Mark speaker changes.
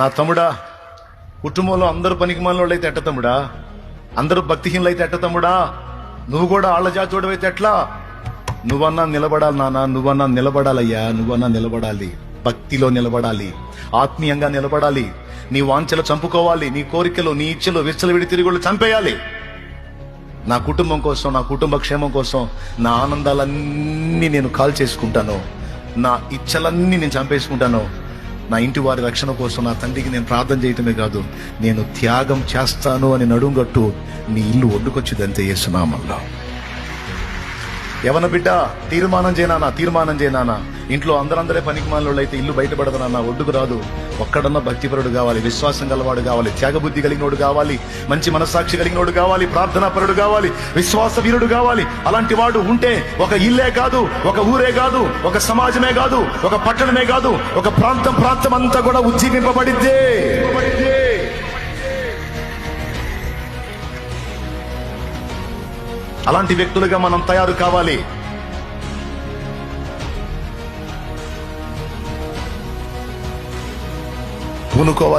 Speaker 1: నా తమ్ముడా కుటుంబంలో అందరూ పనికి మనలో అయితే ఎట్ట తమ్ముడా? అందరూ భక్తిహీనులు అయితే ఎట్ట తమ్ముడా? నువ్వు కూడా ఆళ్ళ జాతోడు అయితే ఎట్లా? నువ్వన్నా నిలబడాలి నాన్న నువ్వన్నా నిలబడాలయ్యా నువ్వన్నా నిలబడాలి. భక్తిలో నిలబడాలి ఆత్మీయంగా నిలబడాలి. నీ వాంఛలు చంపుకోవాలి నీ కోరికలు నీ ఇచ్చలు విచ్చలు విడి తిరుగుళ్ళు చంపేయాలి. నా కుటుంబం కోసం నా కుటుంబ క్షేమం కోసం నా ఆనందాలన్నీ నేను కాల్ చేసుకుంటాను నా ఇచ్చలన్నీ నేను చంపేసుకుంటాను. నా ఇంటి వారి రక్షణ కోసం నా తండ్రికి నేను ప్రార్థన చేయటమే కాదు నేను త్యాగం చేస్తాను అని నడుంగట్టు నీ ఇల్లు ఒడ్డుకొచ్చిదంతే చేస్తున్నామల్లా ఎవన బిడ్డ తీర్మానం చేయనానా తీర్మానం చేయనానా ఇంట్లో అందరందరే పనికి మాలోళ్ళు అయితే ఇల్లు బయటపడదనన్నా ఒడ్డుకు రాదు. ఒక్కడన్నా భక్తిపరుడు కావాలి విశ్వాసం గలవాడు కావాలి త్యాగబుద్ధి కలిగినోడు కావాలి మంచి మనస్సాక్షి కలిగినోడు కావాలి ప్రార్థనా పరుడు కావాలి విశ్వాస వీరుడు కావాలి. అలాంటి వాడు ఉంటే ఒక ఇల్లే కాదు ఒక ఊరే కాదు ఒక సమాజమే కాదు ఒక పట్టణమే కాదు ఒక ప్రాంతం ప్రాంతం అంతా కూడా ఉజ్జీవింపబడిద్దే. అలాంటి వ్యక్తులుగా మనం తయారు కావాలి. పూనుకోవాలి.